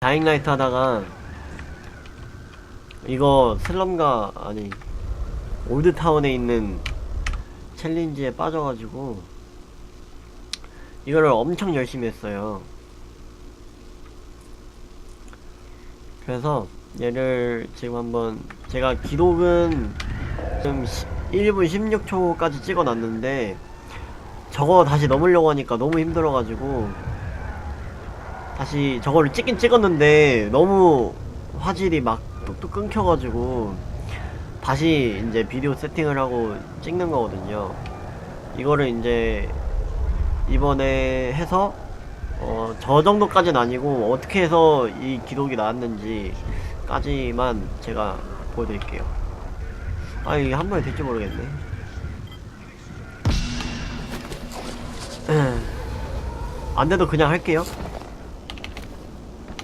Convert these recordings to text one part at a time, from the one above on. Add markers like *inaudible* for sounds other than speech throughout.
다잉라이트 하다가 이거 슬럼가 아니 올드타운에 있는 챌린지에 빠져가지고 이거를 엄청 열심히 했어요. 그래서 얘를 지금 한번 제가 기록은 지금 1분 16초까지 찍어놨는데 저거 다시 넘으려고 하니까 너무 힘들어가지고 다시 저거를 찍긴 찍었는데 너무 화질이 막 뚝뚝 끊겨가지고 다시 이제 비디오 세팅을 하고 찍는 거거든요. 이거를 이제 이번에 해서 어, 저 정도까지는 아니고 어떻게 해서 이 기록이 나왔는지까지만 제가 보여드릴게요. 아 이게 한 번에 될지 모르겠네. 안 돼도 그냥 할게요.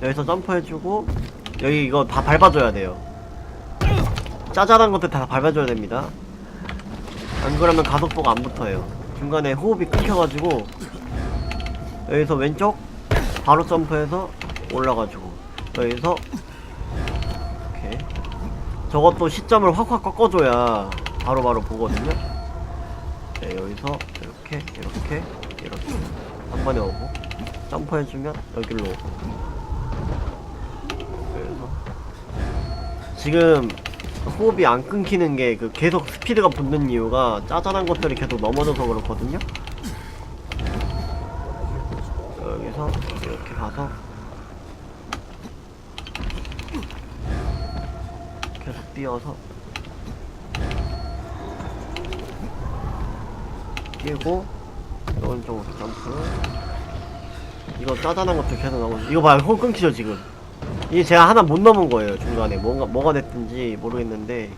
여기서 점프해주고 여기 이거 다 밟아줘야 돼요. 짜잘한 것들 다 밟아줘야 됩니다. 안 그러면 가속도가 안 붙어요. 중간에 호흡이 끊겨가지고 여기서 왼쪽 바로 점프해서 올라가지고 여기서 이렇게 저것도 시점을 확확 꺾어줘야 바로바로 보거든요. 네, 여기서 이렇게 이렇게 이렇게 한 번에 오고 점프해주면 여기로 오고 지금 호흡이 안 끊기는 게 그 계속 스피드가 붙는 이유가 짜잘한 것들이 계속 넘어져서 그렇거든요. 여기서 이렇게 가서 계속 뛰어서 뛰고 오른쪽으로 점프 이거 짜잔한 것들 계속 넘어 이거 봐요. 호흡 끊기죠 지금. 이게 제가 하나 못 넘은 거예요 중간에. 뭔가 뭐가 됐든지 모르겠는데.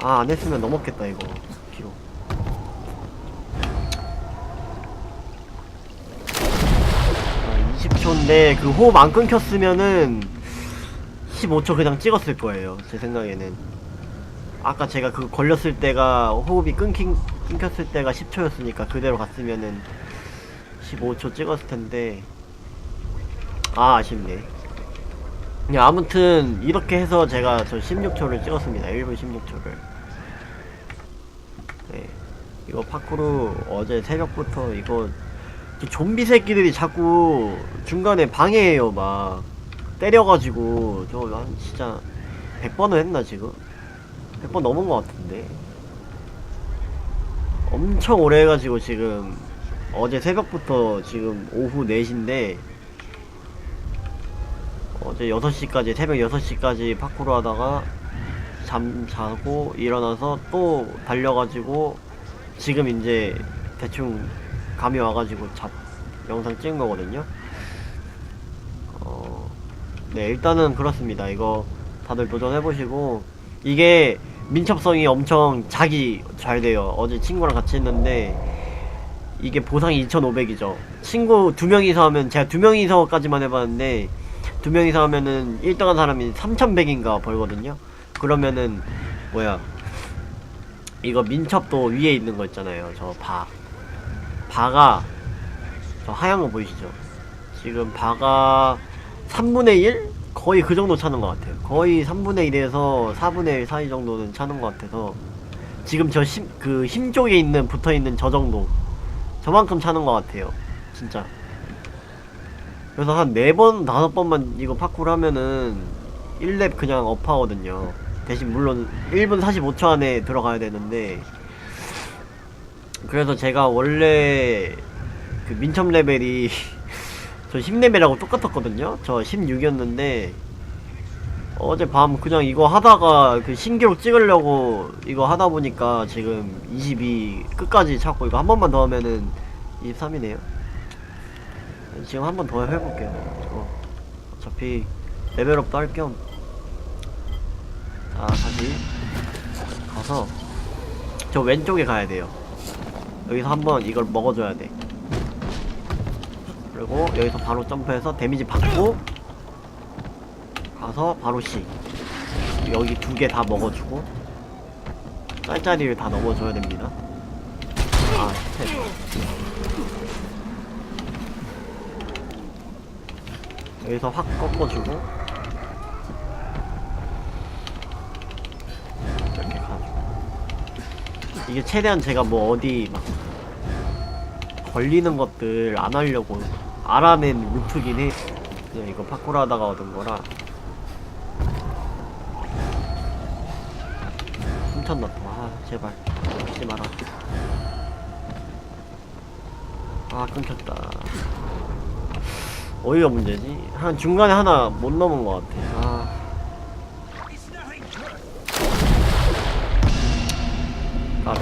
아 안 했으면 넘었겠다 이거. 기록. 아, 20초인데 그 호흡 안 끊겼으면은 15초 그냥 찍었을 거예요 제 생각에는. 아까 제가 그 걸렸을 때가 호흡이 끊긴, 끊겼을 때가 10초였으니까 그대로 갔으면은 15초 찍었을 텐데. 아 아쉽네. 야 아무튼 이렇게 해서 제가 저 16초를 찍었습니다. 1분 16초를. 네 이거 파쿠르 어제 새벽부터 이거 저 좀비 새끼들이 자꾸 중간에 방해해요. 막 때려가지고. 저 한 진짜 100번은 했나 지금? 100번 넘은 것 같은데. 엄청 오래 해가지고 지금 어제 새벽부터 지금 오후 4시인데 어제 6시까지 새벽 6시까지 파쿠르 하다가 잠 자고 일어나서 또 달려가지고 지금 이제 대충 감이 와가지고 잡 영상 찍은 거거든요. 어, 네 일단은 그렇습니다. 이거 다들 도전해보시고 이게 민첩성이 엄청 자기 잘 돼요. 어제 친구랑 같이 했는데 이게 보상이 2,500이죠. 친구 두 명이서 하면 제가 두 명이서까지만 해봤는데 두 명이서 하면은 1등한 사람이 3,100인가 벌거든요. 그러면은 뭐야 이거 민첩도 위에 있는 거 있잖아요. 저 바. 바가 저 하얀 거 보이시죠? 지금 바가 3분의 1? 거의 그 정도 차는 것 같아요. 거의 3분의 1에서 4분의 1 사이 정도는 차는 것 같아서 지금 저 힘, 그 힘 쪽에 있는 붙어 있는 저 정도 저만큼 차는 것 같아요. 진짜. 그래서 한 4번, 5번만 이거 파쿠를 하면은 1렙 그냥 업하거든요. 대신 물론 1분 45초 안에 들어가야 되는데 그래서 제가 원래 그 민첩 레벨이 *laughs* 저 10레벨하고 똑같았거든요. 저 16이었는데 어제 밤 그냥 이거 하다가 그 신기록 찍으려고 이거 하다 보니까 지금 22 끝까지 찾고 이거 한 번만 더 하면은 23이네요. 지금 한 번 더 해볼게요. 어. 어차피 레벨업도 할 겸. 자, 다시 가서 저 왼쪽에 가야 돼요. 여기서 한번 이걸 먹어줘야 돼. 그리고 여기서 바로 점프해서 데미지 받고 가서 바로 C 여기 두 개 다 먹어주고 짤짤이를 다 넘어줘야 됩니다. 아 스텝 여기서 확 꺾어주고 이렇게 가지고. 이게 최대한 제가 뭐 어디 막 걸리는 것들 안 하려고 알아낸 루트긴 해. 그냥 이거 파쿠르 하다가 얻은 거라 훔쳤나 또아 제발 하지 마라 아 끊겼다 어디가 문제지? 한 중간에 하나 못 넘은 것 같아 아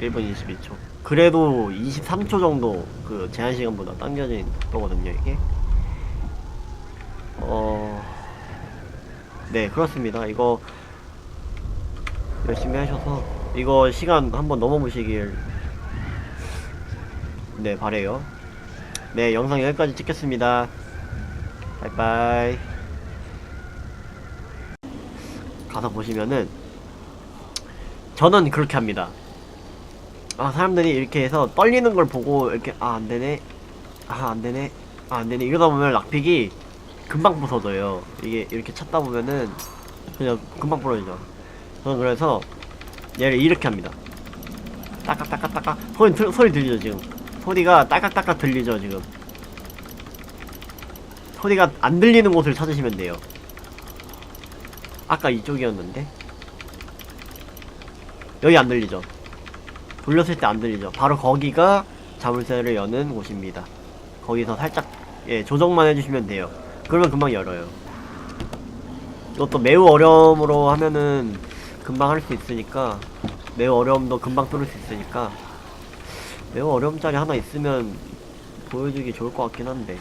1분 22초. 그래도 23초 정도 그 제한 시간보다 당겨진 거거든요, 이게. 어, 네, 그렇습니다. 이거 열심히 하셔서 이거 시간 한번 넘어보시길 네, 바래요. 네, 영상 여기까지 찍겠습니다. 바이바이. 가서 보시면은 저는 그렇게 합니다. 아 사람들이 이렇게 해서 떨리는 걸 보고 이렇게 아 안되네 아 안되네 아 안되네 이러다 보면 락픽이 금방 부서져요 이게 이렇게 찾다 보면은 그냥 금방 부러지죠 저는 그래서 얘를 이렇게 합니다 따깍따깍따깍 소리, 들- 소리 들리죠 지금 소리가 따깍따깍 들리죠 지금 소리가 안 들리는 곳을 찾으시면 돼요 아까 이쪽이었는데 여기 안 들리죠 돌렸을 때 안 들리죠. 바로 거기가 자물쇠를 여는 곳입니다. 거기서 살짝 예 조정만 해주시면 돼요. 그러면 금방 열어요. 이것도 매우 어려움으로 하면은 금방 할 수 있으니까 매우 어려움도 금방 뚫을 수 있으니까 매우 어려움짜리 하나 있으면 보여주기 좋을 것 같긴 한데